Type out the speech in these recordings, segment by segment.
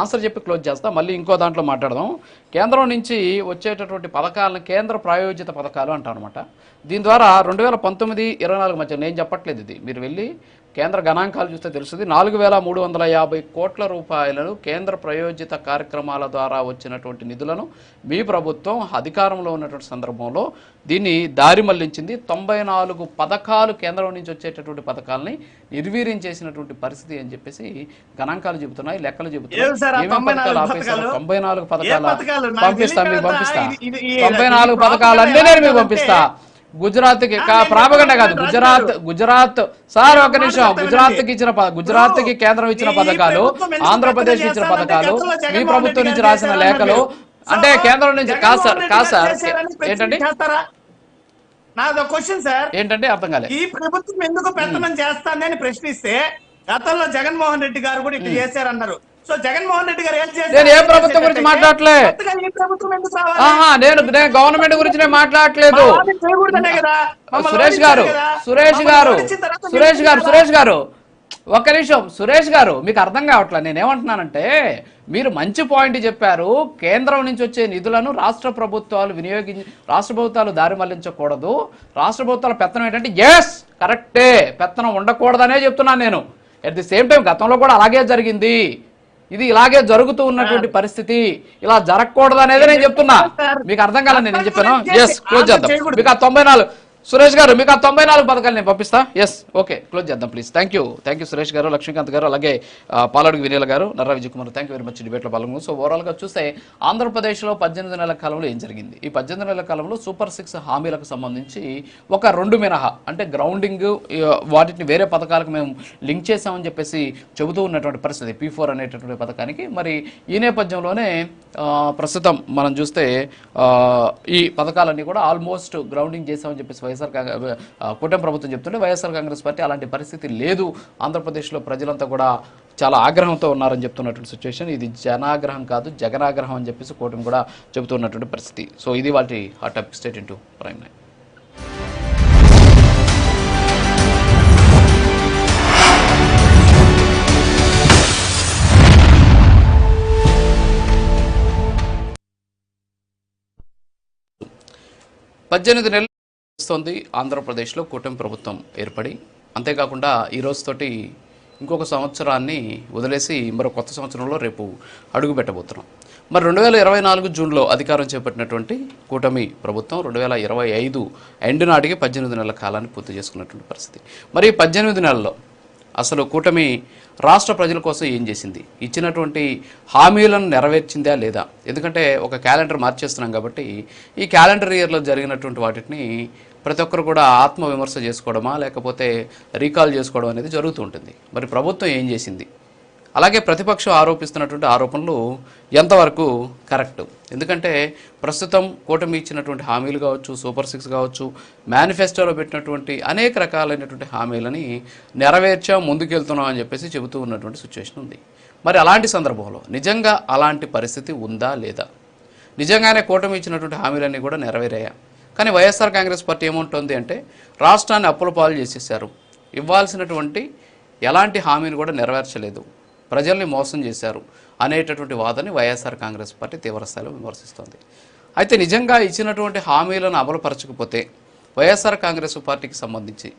Answer చెప్పి close చేస్తా మళ్ళీ ఇంకో దాంట్లో మాట్లాడదాం. కేంద్రం నుంచి వచ్చేటటువంటి పథకాలను కేంద్ర ప్రాయోజిత పథకాలు అంటాం అనమాట దీని ద్వారా రెండు వేల పంతొమ్మిది ఇరవై నాలుగు మధ్య నేను చెప్పట్లేదు ఇది. మీరు వెళ్ళి కేంద్ర గణాంకాలు చూస్తే తెలుస్తుంది. నాలుగు వేల మూడు వందల యాభై కోట్ల రూపాయలను కేంద్ర ప్రయోజిత కార్యక్రమాల ద్వారా వచ్చినటువంటి నిధులను మీ ప్రభుత్వం అధికారంలో ఉన్నటువంటి సందర్భంలో దీన్ని దారి మళ్ళించింది. తొంభై నాలుగు పథకాలు కేంద్రం నుంచి వచ్చేటటువంటి పథకాలని నిర్వీర్యం చేసినటువంటి పరిస్థితి అని చెప్పేసి గణాంకాలు చెబుతున్నాయి లెక్కలు చెబుతున్నాయి. ఏమేం 94 పథకాలు ఆపేశారు? పథకాలు? తొంభై నాలుగు పథకాల? పంపిస్తా మీకు తొంభై నాలుగు ప్రాపర్టీ పథకాలు అన్నీ నేను మీకు పంపిస్తా. గుజరాత్కి ప్రాపగండ కాదు గుజరాత్ గుజరాత్. సార్ ఒక నిమిషం గుజరాత్కి. ఇచ్చిన గుజరాత్కి కేంద్రం ఇచ్చిన పథకాలు ఆంధ్రప్రదేశ్ ఇచ్చిన పథకాలు మీ ప్రభుత్వం నుంచి రాసిన. లేఖలు అంటే కేంద్రం నుంచి కాదు సార్ కాదు ఏంటండి? నాదో క్వశ్చన్ సార్. ఏంటంటే అర్థం కాలే ఈ ప్రభుత్వం ఎందుకు పెత్తనం చేస్తానని ప్రశ్నిస్తే గతంలో జగన్మోహన్ రెడ్డి గారు కూడా ఇట్లా చేశారన్నారు. సో జగన్మోహన్ రెడ్డి గారు ఏం చేశారు? నేను ఏ ప్రభుత్వం గురించి మాట్లాడలే. నేను నేను గవర్నమెంట్ గురించి నేను మాట్లాడట్లేదు. మా వాడిని చేయకూడదనే కదా. మమ్మల్ని సురేష్ గారు. సురేష్ గారు సురేష్ గారు? సురేష్ గారు ఒక్క నిమిషం. సురేష్ గారు మీకు అర్థం కావట్లేదు నేనేమంటున్నానంటే మీరు మంచి పాయింట్ చెప్పారు. కేంద్రం నుంచి వచ్చే నిధులను రాష్ట్ర ప్రభుత్వాలు వినియోగించి రాష్ట్ర ప్రభుత్వాలు దారి మళ్ళించకూడదు. రాష్ట్ర ప్రభుత్వాల పెత్తనం ఏంటంటే ఎస్ కరెక్టే పెత్తనం ఉండకూడదనే చెప్తున్నాను నేను. అట్ ది సేమ్ టైం గతంలో కూడా అలాగే జరిగింది. ఇది ఇలాగే జరుగుతూ ఉన్నటువంటి పరిస్థితి. ఇలా జరగకూడదు అనేది నేను చెప్తున్నా. మీకు అర్థం కాలేదు నేను చెప్పాను? ఎస్ క్లోజ్ చేద్దాం. మీకు ఆ తొంభై నాలుగు సురేష్ గారు మీకు ఆ తొంభై నాలుగు పథకాలు నేను పంపిస్తా. ఎస్ ఓకే క్లోజ్ చేద్దాం please thank you thank you Suresh garu Lakshmikanth garu అలాగే Paladugu Vineela garu Narra Vijay Kumar thank you very much డిబేట్లో పాల్గొన్నాం. సో ఓవరాల్గా చూస్తే ఆంధ్రప్రదేశ్లో పద్దెనిమిది నెలల కాలంలో ఏం జరిగింది? ఈ పద్దెనిమిది నెలల కాలంలో సూపర్ సిక్స్ హామీలకు సంబంధించి ఒక రెండు మినహా అంటే గ్రౌండింగ్ వాటిని వేరే పథకాలకు మేము లింక్ చేసామని చెప్పేసి చెబుతూ ఉన్నటువంటి పరిస్థితి. పీ ఫోర్ అనేటటువంటి పథకానికి. మరి ఈ నేపథ్యంలోనే ప్రస్తుతం మనం చూస్తే ఈ పథకాలన్నీ కూడా ఆల్మోస్ట్ గ్రౌండింగ్ చేసామని చెప్పేసి వైఎస్ఆర్ కూటమి ప్రభుత్వం చెప్తుంటే వైఎస్ఆర్ కాంగ్రెస్ పార్టీ అలాంటి పరిస్థితి లేదు. ఆంధ్రప్రదేశ్లో ప్రజలంతా కూడా చాలా ఆగ్రహంతో ఉన్నారని చెప్తున్నటువంటి సిచ్యువేషన్ ఇది జనాగ్రహం కాదు జగనాగ్రహం అని చెప్పేసి కూటమి కూడా చెబుతున్నటువంటి పరిస్థితి. సో ఇది వాటి ఆ topic state into prime nine పద్దెనిమిది నెలలు వస్తోంది ఆంధ్రప్రదేశ్లో కూటమి ప్రభుత్వం ఏర్పడి అంతేకాకుండా ఈరోజుతోటి ఇంకొక సంవత్సరాన్ని వదిలేసి మరో కొత్త సంవత్సరంలో రేపు అడుగు పెట్టబోతున్నాం. మరి రెండు వేల ఇరవై నాలుగు జూన్లో అధికారం చేపట్టినటువంటి కూటమి ప్రభుత్వం రెండు వేల ఇరవై ఐదు ఎండు నాటికి పద్దెనిమిది నెలల కాలాన్ని పూర్తి చేసుకున్నటువంటి పరిస్థితి. మరి పద్దెనిమిది నెలల్లో అసలు కూటమి రాష్ట్ర ప్రజల కోసం ఏం చేసింది? ఇచ్చినటువంటి హామీలను నెరవేర్చిందా లేదా? ఎందుకంటే ఒక క్యాలెండర్ మార్చేస్తున్నాం కాబట్టి ఈ క్యాలెండర్ ఇయర్లో జరిగినటువంటి వాటిని ప్రతి ఒక్కరు కూడా ఆత్మ విమర్శ చేసుకోవడమా లేకపోతే రీకాల్ చేసుకోవడం అనేది జరుగుతూ ఉంటుంది. మరి ప్రభుత్వం ఏం చేసింది? అలాగే ప్రతిపక్షం ఆరోపిస్తున్నటువంటి ఆరోపణలు ఎంతవరకు కరెక్ట్? ఎందుకంటే ప్రస్తుతం కూటమి ఇచ్చినటువంటి హామీలు కావచ్చు సూపర్ సిక్స్ కావచ్చు మేనిఫెస్టోలో పెట్టినటువంటి అనేక రకాలైనటువంటి హామీలని నెరవేర్చాం ముందుకెళ్తున్నాం అని చెప్పేసి చెబుతూ ఉన్నటువంటి సిచ్యువేషన్ ఉంది. మరి అలాంటి సందర్భంలో నిజంగా అలాంటి పరిస్థితి ఉందా లేదా? నిజంగానే కూటమి ఇచ్చినటువంటి హామీలన్నీ కూడా నెరవేరాయా? కానీ వైఎస్ఆర్ కాంగ్రెస్ పార్టీ ఏముంటుంది అంటే రాష్ట్రాన్ని అప్పుల పాలు చేసేసారు ఇవ్వాల్సినటువంటి ఎలాంటి హామీని కూడా నెరవేర్చలేదు. ప్రజల్ని మోసం చేశారు అనేటటువంటి వాదనని వైఎస్ఆర్ కాంగ్రెస్ పార్టీ తీవ్రస్థాయిలో విమర్శిస్తోంది. అయితే నిజంగా ఇచ్చినటువంటి హామీలను అమలుపరచకపోతే వైఎస్ఆర్ కాంగ్రెస్ పార్టీకి సంబంధించి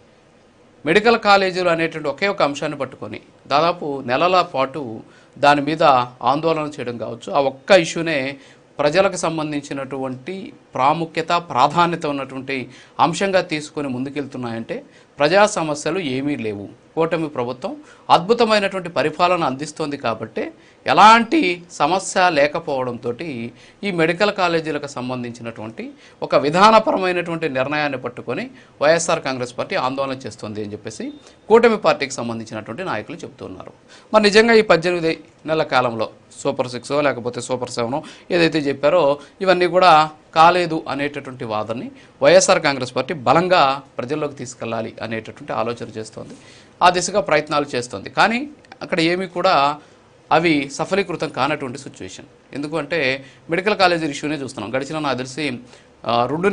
మెడికల్ కాలేజీలు అనేటువంటి ఒకే ఒక అంశాన్ని పట్టుకొని దాదాపు నెలల పాటు దాని మీద ఆందోళన చేయడం కావచ్చు. ఆ ఒక్క ఇష్యూనే ప్రజలకు సంబంధించినటువంటి ప్రాముఖ్యత ప్రాధాన్యత ఉన్నటువంటి అంశంగా తీసుకొని ముందుకెళ్తున్నాయంటే ప్రజా సమస్యలు ఏమీ లేవు. కూటమి ప్రభుత్వం అద్భుతమైనటువంటి పరిపాలన అందిస్తోంది కాబట్టి ఎలాంటి సమస్య లేకపోవడంతో ఈ మెడికల్ కాలేజీలకు సంబంధించినటువంటి ఒక విధానపరమైనటువంటి నిర్ణయాన్ని పట్టుకొని వైఎస్ఆర్ కాంగ్రెస్ పార్టీ ఆందోళన చేస్తోంది అని చెప్పేసి కూటమి పార్టీకి సంబంధించినటువంటి నాయకులు చెబుతున్నారు. మరి నిజంగా ఈ పద్దెనిమిది నెలల కాలంలో సూపర్ సిక్స్ లేకపోతే సూపర్ సెవెన్ ఏదైతే చెప్పారో ఇవన్నీ కూడా కాలేదు అనేటటువంటి వాదనని వైఎస్ఆర్ కాంగ్రెస్ పార్టీ బలంగా ప్రజల్లోకి తీసుకెళ్ళాలి అనేటటువంటి ఆలోచన చేస్తోంది. ఆ దిశగా ప్రయత్నాలు చేస్తోంది. కానీ అక్కడ ఏమీ కూడా అవి సఫలీకృతం కానటువంటి సిచ్యువేషన్ ఎందుకంటే మెడికల్ కాలేజీ ఇష్యూనే చూస్తున్నాం. గడిచిన నాకు తెలిసి రెండు